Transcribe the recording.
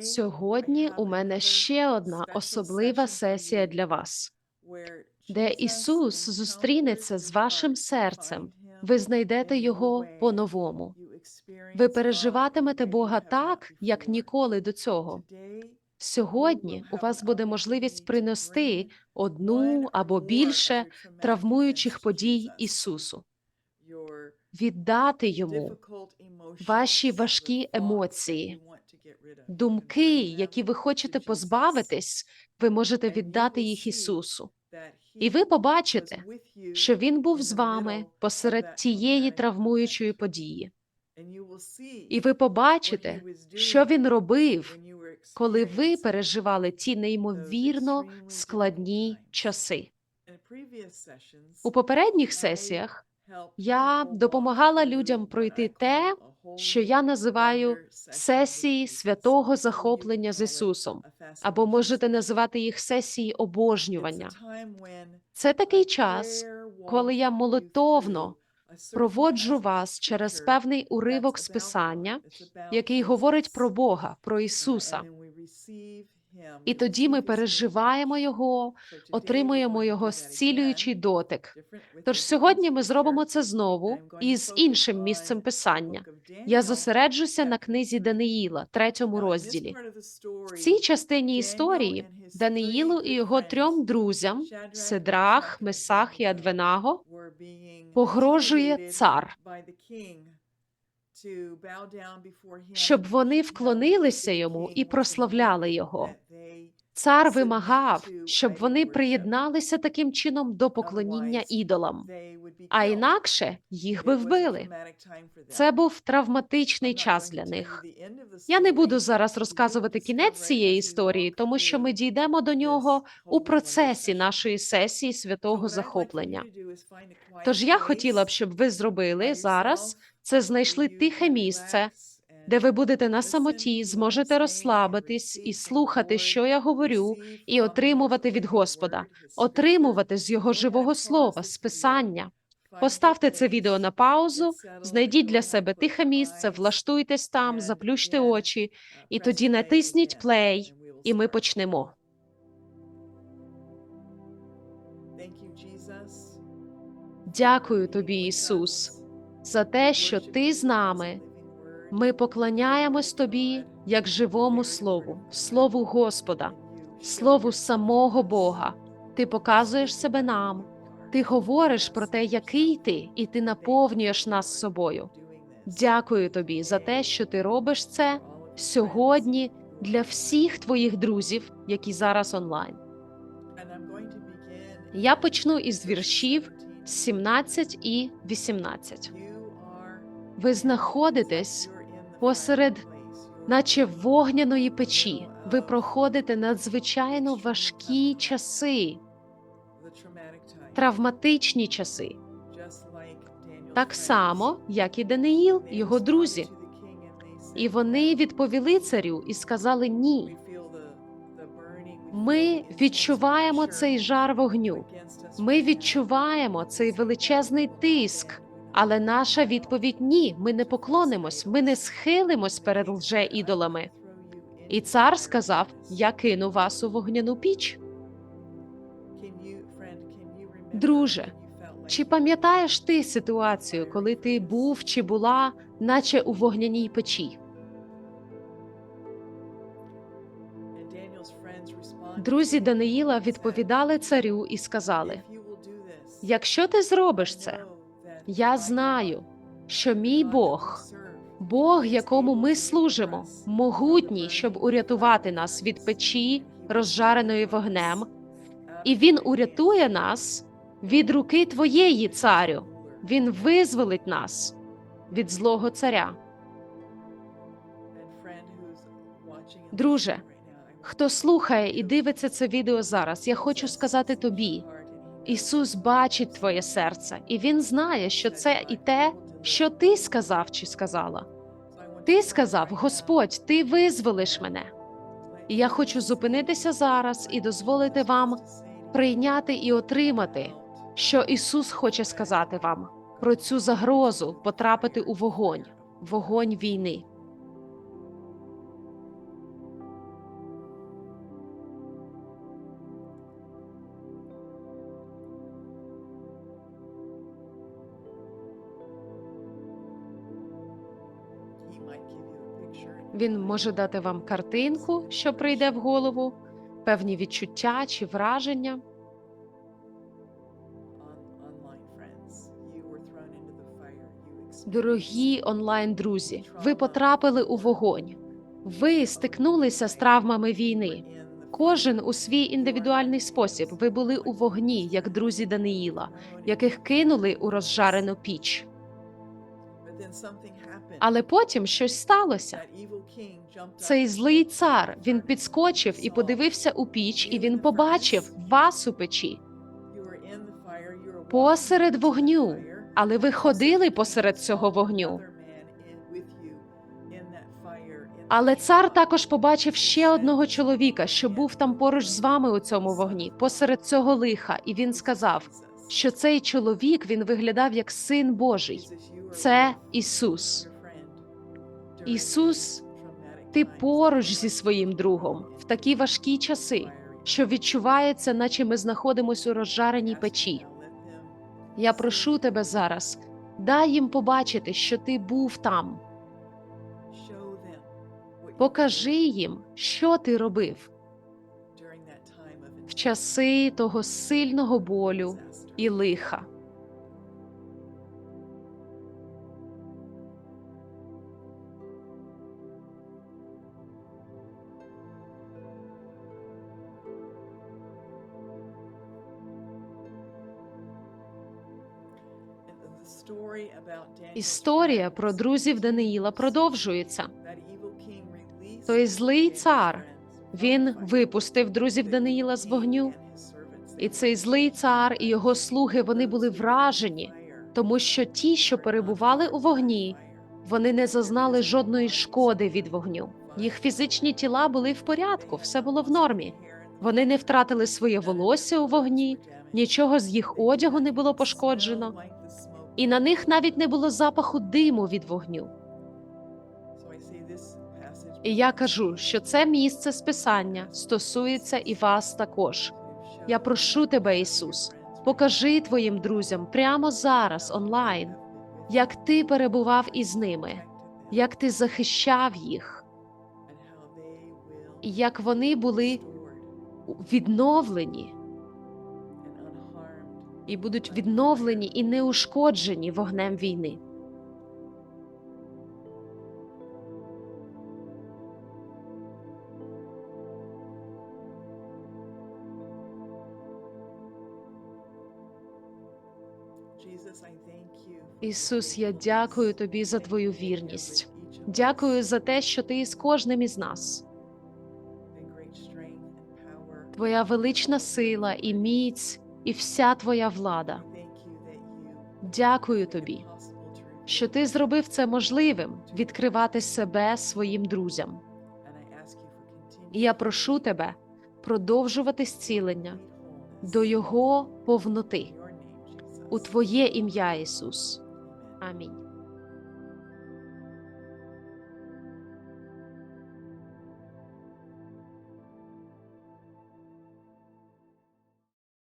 Сьогодні у мене ще одна особлива сесія для вас, де Ісус зустрінеться з вашим серцем. Ви знайдете його по-новому. Ви переживатимете Бога так, як ніколи до цього. Сьогодні у вас буде можливість принести одну або більше травмуючих подій Ісусу, віддати йому ваші важкі емоції, думки, які ви хочете позбавитись, ви можете віддати їх Ісусу. І ви побачите, що Він був з вами посеред тієї травмуючої події. І ви побачите, що він робив, коли ви переживали ті неймовірно складні часи. У попередніх сесіях я допомагала людям пройти те, що я називаю сесії святого захоплення з Ісусом, або можете називати їх сесії обожнювання. Це такий час, коли я молитовно проводжу вас через певний уривок з Писання, який говорить про Бога, про Ісуса. І тоді ми переживаємо Його, отримуємо Його зцілюючий дотик. Тож сьогодні ми зробимо це знову і з іншим місцем писання. Я зосереджуся на книзі Даниїла, третьому розділі. В цій частині історії Даниїлу і його трьом друзям Сидрах, Месах і Адвенаго погрожує цар, щоб вони вклонилися йому і прославляли його. Цар вимагав, щоб вони приєдналися таким чином до поклоніння ідолам, а інакше їх би вбили. Це був травматичний час для них. Я не буду зараз розказувати кінець цієї історії, тому що ми дійдемо до нього у процесі нашої сесії святого захоплення. Тож я хотіла б, щоб ви зробили зараз це знайшли тихе місце, де ви будете на самоті, зможете розслабитись і слухати, що я говорю, і отримувати від Господа, отримувати з його живого слова, з писання. Поставте це відео на паузу, знайдіть для себе тихе місце, влаштуйтесь там, заплющте очі, і тоді натисніть плей, і ми почнемо. Дякую тобі, Ісус, за те, що ти з нами. Ми поклоняємось тобі як живому слову, слову Господа, слову самого Бога. Ти показуєш себе нам, ти говориш про те, який ти, і ти наповнюєш нас собою. Дякую тобі за те, що ти робиш це сьогодні для всіх твоїх друзів, які зараз онлайн. Я почну із віршів 17 і 18. Ви знаходитесь посеред, наче вогняної печі. Ви проходите надзвичайно важкі часи, травматичні часи, так само, як і Даниїл, його друзі. І вони відповіли царю і сказали ні. Ми відчуваємо цей жар вогню. Ми відчуваємо цей величезний тиск. Але наша відповідь ні. Ми не поклонимось, ми не схилимось перед лже-ідолами. І цар сказав: Я кину вас у вогняну піч. Друже, чи пам'ятаєш ти ситуацію, коли ти був чи була, наче у вогняній печі? Друзі Даниїла відповідали царю і сказали: Якщо ти зробиш це, я знаю, що мій Бог, Бог, якому ми служимо, могутній, щоб урятувати нас від печі, розжареної вогнем, і Він урятує нас від руки твоєї царю. Він визволить нас від злого царя. Друже, хто слухає і дивиться це відео зараз, я хочу сказати тобі. Ісус бачить твоє серце, і Він знає, що це і те, що ти сказав чи сказала. Ти сказав, Господь, ти визволиш мене. І я хочу зупинитися зараз і дозволити вам прийняти і отримати, що Ісус хоче сказати вам про цю загрозу потрапити у вогонь, вогонь війни. Він може дати вам картинку, що прийде в голову, певні відчуття чи враження. Дорогі онлайн друзі, ви потрапили у вогонь. Ви стикнулися з травмами війни. Кожен у свій індивідуальний спосіб. Ви були у вогні, як друзі Даниїла, яких кинули у розжарену піч. Але потім щось сталося. Цей злий цар він підскочив і подивився у піч, і він побачив вас у печі посеред вогню. Але ви ходили посеред цього вогню. Але цар також побачив ще одного чоловіка, що був там поруч з вами у цьому вогні, посеред цього лиха, і він сказав, що цей чоловік він виглядав як син Божий. Це Ісус. Ісус, ти поруч зі своїм другом в такі важкі часи, що відчувається, наче ми знаходимося у розжареній печі. Я прошу тебе зараз, дай їм побачити, що ти був там. Покажи їм, що ти робив в часи того сильного болю і лиха. Історія про друзів Даниїла продовжується. Той злий цар він випустив друзів Даниїла з вогню, і цей злий цар і його слуги вони були вражені, тому що ті, що перебували у вогні, вони не зазнали жодної шкоди від вогню. Їх фізичні тіла були в порядку, все було в нормі. Вони не втратили своє волосся у вогні, нічого з їх одягу не було пошкоджено, і на них навіть не було запаху диму від вогню. І я кажу, що це місце списання стосується і вас також. Я прошу тебе, Ісус, покажи твоїм друзям прямо зараз онлайн, як ти перебував із ними, як ти захищав їх, як вони були відновлені і будуть відновлені і неушкоджені вогнем війни. Ісус, я дякую тобі за твою вірність. Дякую за те, що ти із кожним із нас. Твоя велична сила і міць, і вся твоя влада. Дякую тобі, що ти зробив це можливим відкривати себе своїм друзям. І я прошу тебе продовжувати зцілення до його повноти у Твоє ім'я, Ісус. Амінь.